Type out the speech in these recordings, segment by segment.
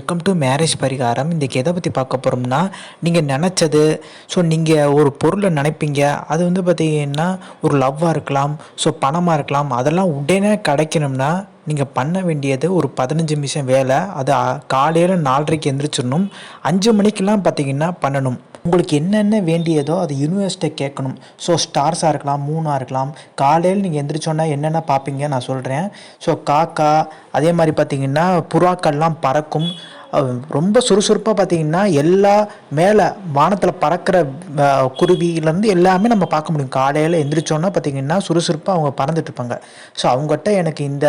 Welcome to marriage பரிகாரம். இன்றைக்கி எதை பற்றி பார்க்க போகிறோம்னா நீங்கள் நினச்சது ஸோ நீங்கள் ஒரு பொருளை நினைப்பீங்க. அது வந்து பார்த்தீங்கன்னா ஒரு லவ்வாக இருக்கலாம் ஸோ பணமாக இருக்கலாம் அதெல்லாம் உடனே கிடைக்கணும்னா நீங்கள் பண்ண வேண்டியது ஒரு பதினஞ்சு நிமிஷம் வேலை. அது காலையில் நாலரைக்கு எந்திரிச்சிடணும். அஞ்சு மணிக்கெல்லாம் பார்த்தீங்கன்னா பண்ணணும். உங்களுக்கு என்னென்ன வேண்டியதோ அது யூனிவர்ஸ்ட்டை கேட்கணும். ஸோ ஸ்டார்ஸாக இருக்கலாம் மூணாக இருக்கலாம். காலையில் நீங்கள் எந்திரிச்சோன்னா என்னென்ன பார்ப்பீங்க? நான் சொல்கிறேன் ஸோ காக்கா அதே மாதிரி பார்த்தீங்கன்னா புறாக்கள்லாம் பறக்கும். ரொம்ப சுறுசுறுப்பாக பார்த்தீங்கன்னா எல்லா மேலே வானத்தில் பறக்கிற குருவியிலேருந்து எல்லாமே நம்ம பார்க்க முடியும். காலையில் எந்திரிச்சோன்னா பார்த்தீங்கன்னா சுறுசுறுப்பாக அவங்க பறந்துட்டு இருப்பாங்க. ஸோ அவங்ககிட்ட எனக்கு இந்த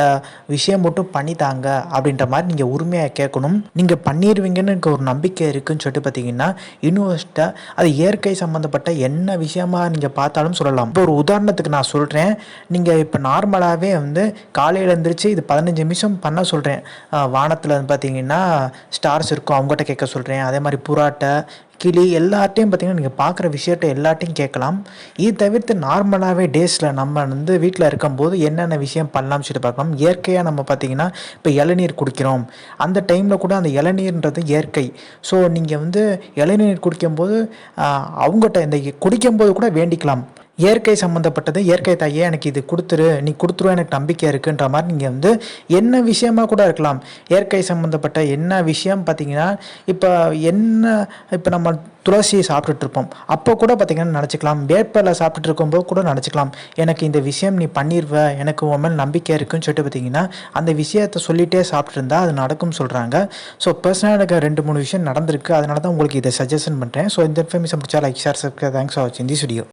விஷயம் மட்டும் பண்ணி தாங்க அப்படின்ற மாதிரி நீங்கள் உரிமையாக கேட்கணும். நீங்கள் பண்ணிடுவீங்கன்னு எனக்கு ஒரு நம்பிக்கை இருக்குன்னு சொல்லிட்டு பார்த்தீங்கன்னா யூனிவர்ஸ்ட்டை அது இயற்கை சம்மந்தப்பட்ட என்ன விஷயமா நீங்கள் பார்த்தாலும் சொல்லலாம். இப்போ ஒரு உதாரணத்துக்கு நான் சொல்கிறேன் நீங்கள் இப்போ நார்மலாகவே வந்து காலையில் எழுந்திரிச்சு இது பதினஞ்சு நிமிஷம் பண்ண சொல்கிறேன் வானத்தில் வந்து பார்த்தீங்கன்னா ஸ்டார்ஸ் இருக்கும் அவங்ககிட்ட கேட்க சொல்கிறேன் அதே மாதிரி புறாட்டை கிளி எல்லார்ட்டையும் பார்த்தீங்கன்னா நீங்கள் பார்க்குற விஷயத்த எல்லாட்டையும் கேட்கலாம். இது தவிர்த்து நார்மலாகவே டேஸில் நம்ம வந்து வீட்டில் இருக்கும்போது என்னென்ன விஷயம் பண்ணலாம்னு சொல்லிட்டு பார்க்கலாம். இயற்கையாக நம்ம பார்த்திங்கன்னா இப்போ இளநீர் குடிக்கிறோம். அந்த டைமில் கூட அந்த இளநீர்ன்றது இயற்கை. ஸோ நீங்கள் வந்து இளநீர் குடிக்கும்போது அவங்ககிட்ட இந்த குடிக்கும்போது கூட வேண்டிக்கலாம். இயற்கை சம்மந்தப்பட்டது இயற்கை தாயே எனக்கு இது கொடுத்துரு நீ கொடுத்துருவ எனக்கு நம்பிக்கை இருக்குன்ற மாதிரி நீங்கள் வந்து என்ன விஷயமா கூட இருக்கலாம். இயற்கை சம்மந்தப்பட்ட என்ன விஷயம் பார்த்தீங்கன்னா இப்போ என்ன இப்போ நம்ம துளசியை சாப்பிட்டுட்டு இருப்போம் அப்போ கூட பார்த்தீங்கன்னா நினச்சிக்கலாம். வேப்பலை சாப்பிட்டுட்டு இருக்கும்போது கூட நினச்சிக்கலாம். எனக்கு இந்த விஷயம் நீ பண்ணிடுவ எனக்கு உன் மேல் நம்பிக்கை இருக்குன்னு சொல்லிட்டு பார்த்தீங்கன்னா அந்த விஷயத்தை சொல்லிகிட்டே சாப்பிட்ருந்தா அது நடக்கும்னு சொல்கிறாங்க ஸோ பர்சனலாக எனக்கு ரெண்டு மூணு விஷயம் நடந்திருக்கு. அதனால தான் உங்களுக்கு இதை சஜஷன் பண்ணுறேன் ஸோ இந்த இன்ஃபர்மேஷன் பிடிச்சா like share subscribe thanks for வாட்சிங் தி வீடியோ